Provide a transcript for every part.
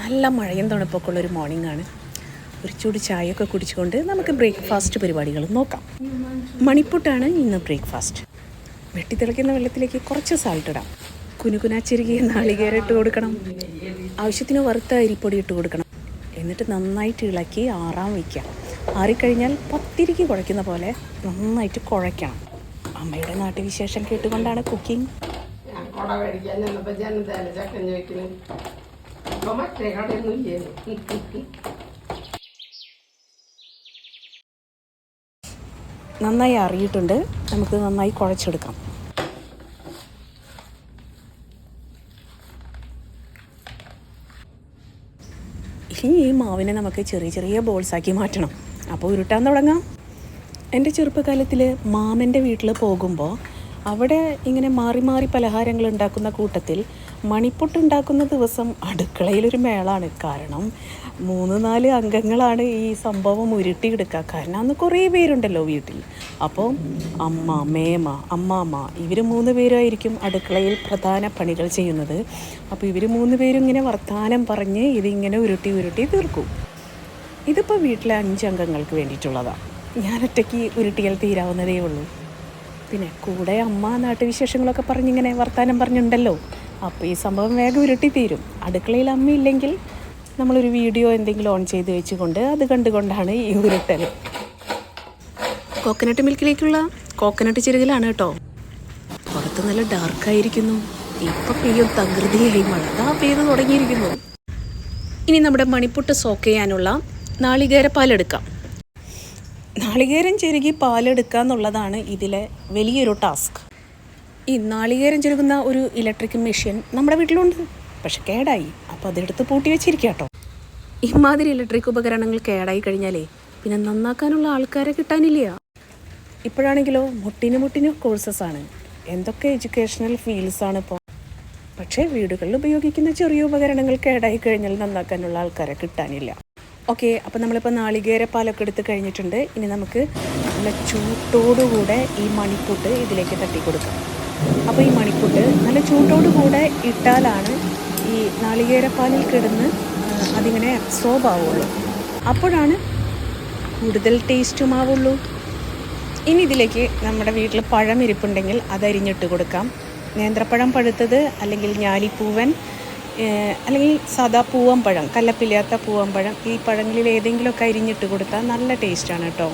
നല്ല മഴയും തണുപ്പൊക്കെ ഉള്ളൊരു മോർണിംഗ് ആണ്. ഒരു ചൂട് ചായയൊക്കെ കുടിച്ചുകൊണ്ട് നമുക്ക് ബ്രേക്ക്ഫാസ്റ്റ് പരിപാടികൾ നോക്കാം. മണിപ്പുട്ടാണ് ഇന്ന് ബ്രേക്ക്ഫാസ്റ്റ് വെട്ടിത്തിളയ്ക്കുന്ന വെള്ളത്തിലേക്ക് കുറച്ച് സാൾട്ട് ഇടാം. കുനുകുനാ ചെരുകിയ നാളികേരം ഇട്ട് കൊടുക്കണം. ആവശ്യത്തിന് വറുത്ത അരിപ്പൊടി ഇട്ട് കൊടുക്കണം. എന്നിട്ട് നന്നായിട്ട് ഇളക്കി ആറാൻ വയ്ക്കാം ആറിക്കഴിഞ്ഞാൽ പത്തിരിക്ക് കുഴയ്ക്കുന്ന പോലെ നന്നായിട്ട് കുഴയ്ക്കണം. അമ്മയുടെ നാട്ടുവിശേഷം കേട്ടുകൊണ്ടാണ് കുക്കിംഗ് ഇപ്പൊ മറ്റേ കടയൊന്നും ഇല്ലേ നന്നായി അറിയിട്ടുണ്ട്. നമുക്ക് നന്നായി കുഴച്ചെടുക്കാം. ഇനി ഈ മാവിനെ നമുക്ക് ചെറിയ ചെറിയ ബോൾസാക്കി മാറ്റണം. അപ്പോൾ ഉരുട്ടാൻ തുടങ്ങാം. എന്റെ ചെറുപ്പകാലത്തിൽ മാമന്റെ വീട്ടിൽ പോകുമ്പോൾ അവിടെ ഇങ്ങനെ മാറി മാറി പലഹാരങ്ങൾ ഉണ്ടാക്കുന്ന കൂട്ടത്തിൽ മണിപ്പൊട്ട് ഉണ്ടാക്കുന്ന ദിവസം അടുക്കളയിലൊരു മേളാണ്. കാരണം മൂന്ന് നാല് അംഗങ്ങളാണ് ഈ സംഭവം ഉരുട്ടിയെടുക്കുക. കാരണം അന്ന് കുറേ പേരുണ്ടല്ലോ വീട്ടിൽ. അപ്പോൾ അമ്മ മേമ അമ്മാമ്മ ഇവർ മൂന്ന് പേരായിരിക്കും അടുക്കളയിൽ പ്രധാന പണികൾ ചെയ്യുന്നത്. അപ്പോൾ ഇവർ മൂന്ന് പേരും ഇങ്ങനെ വർത്തമാനം പറഞ്ഞ് ഇതിങ്ങനെ ഉരുട്ടി ഉരുട്ടി തീർക്കും. ഇതിപ്പോൾ വീട്ടിലെ അഞ്ച് അംഗങ്ങൾക്ക് വേണ്ടിയിട്ടുള്ളതാണ് ഞാൻ ഒറ്റയ്ക്ക് ഉരുട്ടിയാൽ തീരാവുന്നതേ ഉള്ളൂ. പിന്നെ കൂടെ അമ്മ നാട്ടുവിശേഷങ്ങളൊക്കെ പറഞ്ഞിങ്ങനെ വർത്തമാനം പറഞ്ഞുണ്ടല്ലോ. അപ്പോൾ ഈ സംഭവം വേഗം ഉരുട്ടി തീരും. അടുക്കളയിൽ അമ്മയില്ലെങ്കിൽ നമ്മളൊരു വീഡിയോ എന്തെങ്കിലും ഓൺ ചെയ്ത് വെച്ചുകൊണ്ട് അത് കണ്ടുകൊണ്ടാണ് ഈ ഉരുട്ടൽ കോക്കനട്ട് മിൽക്കിലേക്കുള്ള കോക്കനട്ട് ചെരുകിലാണ് കേട്ടോ. പുറത്ത് നല്ല ഡാർക്കായിരിക്കുന്നു ഇപ്പം പെയ്യും തകൃതിയായി. മഴ ആ പെയ്ത് തുടങ്ങിയിരിക്കുന്നു. ഇനി നമ്മുടെ മണിപ്പുട്ട് സോക്ക് ചെയ്യാനുള്ള നാളികേര പാലെടുക്കാം. നാളികേരം ചെരുകി പാലെടുക്കുക എന്നുള്ളതാണ് ഇതിലെ വലിയൊരു ടാസ്ക് ഈ നാളികേരം ചെരുകുന്ന ഒരു ഇലക്ട്രിക് മെഷീൻ നമ്മുടെ വീട്ടിലുണ്ട്. പക്ഷെ കേടായി. അപ്പോൾ അതെടുത്ത് പൂട്ടി വെച്ചിരിക്കുക കേട്ടോ ഇമാതിരി ഇലക്ട്രിക് ഉപകരണങ്ങൾ കേടായി കഴിഞ്ഞാലേ പിന്നെ നന്നാക്കാനുള്ള ആൾക്കാരെ കിട്ടാനില്ല. ഇപ്പോഴാണെങ്കിലോ മുട്ടിന് മുട്ടിന് ആണ്. എന്തൊക്കെ എഡ്യൂക്കേഷണൽ ആണ് ഇപ്പോൾ പക്ഷേ വീടുകളിൽ ഉപയോഗിക്കുന്ന ചെറിയ ഉപകരണങ്ങൾ കേടായി കഴിഞ്ഞാൽ നന്നാക്കാനുള്ള ആൾക്കാരെ കിട്ടാനില്ല. ഓക്കെ അപ്പോൾ നമ്മളിപ്പോൾ നാളികേര പാലൊക്കെ എടുത്ത് കഴിഞ്ഞിട്ടുണ്ട്. ഇനി നമുക്ക് നല്ല ചൂട്ടോടുകൂടെ ഈ മണിപ്പൂട്ട് ഇതിലേക്ക് തട്ടി കൊടുക്കാം അപ്പോൾ ഈ മണിക്കൂട്ട് നല്ല ചൂട്ടോട് കൂടെ ഇട്ടാലാണ് ഈ നാളികേരപ്പാലിൽ കിടന്ന് അതിങ്ങനെ അബ്സോർബ് ആവുള്ളൂ. അപ്പോഴാണ് കൂടുതൽ ടേസ്റ്റും ആവുള്ളൂ ഇനി ഇതിലേക്ക് നമ്മുടെ വീട്ടിൽ പഴം ഇരിപ്പുണ്ടെങ്കിൽ അതരിഞ്ഞിട്ട് കൊടുക്കാം. നേന്ത്രപ്പഴം പഴുത്തത് അല്ലെങ്കിൽ ഞാലിപ്പൂവൻ അല്ലെങ്കിൽ സാദാ പൂവമ്പഴം കല്ലപ്പില്ലാത്ത പൂവമ്പഴം ഈ പഴങ്ങളിൽ ഏതെങ്കിലുമൊക്കെ അരിഞ്ഞിട്ട് കൊടുത്താൽ നല്ല ടേസ്റ്റാണ് കേട്ടോ.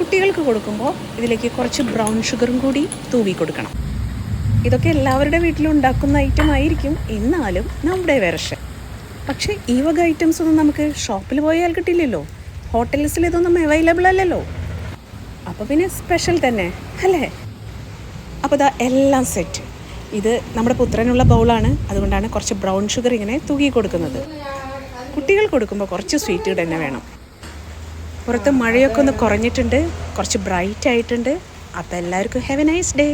കുട്ടികൾക്ക് കൊടുക്കുമ്പോൾ ഇതിലേക്ക് കുറച്ച് ബ്രൗൺ ഷുഗറും കൂടി തൂവി കൊടുക്കണം. ഇതൊക്കെ എല്ലാവരുടെ വീട്ടിലും ഉണ്ടാക്കുന്ന ഐറ്റം ആയിരിക്കും. എന്നാലും നമ്മുടെ വെർഷൻ. പക്ഷേ ഈ വക ഐറ്റംസ് ഒന്നും നമുക്ക് ഷോപ്പിൽ പോയാൽ കിട്ടില്ലല്ലോ. ഹോട്ടൽസിൽ ഇതൊന്നും അവൈലബിൾ അല്ലല്ലോ. അപ്പോൾ പിന്നെ സ്പെഷ്യൽ തന്നെ അല്ലേ? അപ്പോൾ ഇതാ എല്ലാം സെറ്റ് ഇത് നമ്മുടെ പുത്രനുള്ള ബൗളാണ് അതുകൊണ്ടാണ് കുറച്ച് ബ്രൗൺ ഷുഗർ ഇങ്ങനെ തൂക്കി കൊടുക്കുന്നത്. കുട്ടികൾ കൊടുക്കുമ്പോൾ കുറച്ച് സ്വീറ്റ് തന്നെ വേണം. പുറത്ത് മഴയൊക്കെ ഒന്ന് കുറഞ്ഞിട്ടുണ്ട്. കുറച്ച് ബ്രൈറ്റ് ആയിട്ടുണ്ട്. അപ്പോൾ എല്ലാവർക്കും ഹാവ് എ നൈസ് ഡേ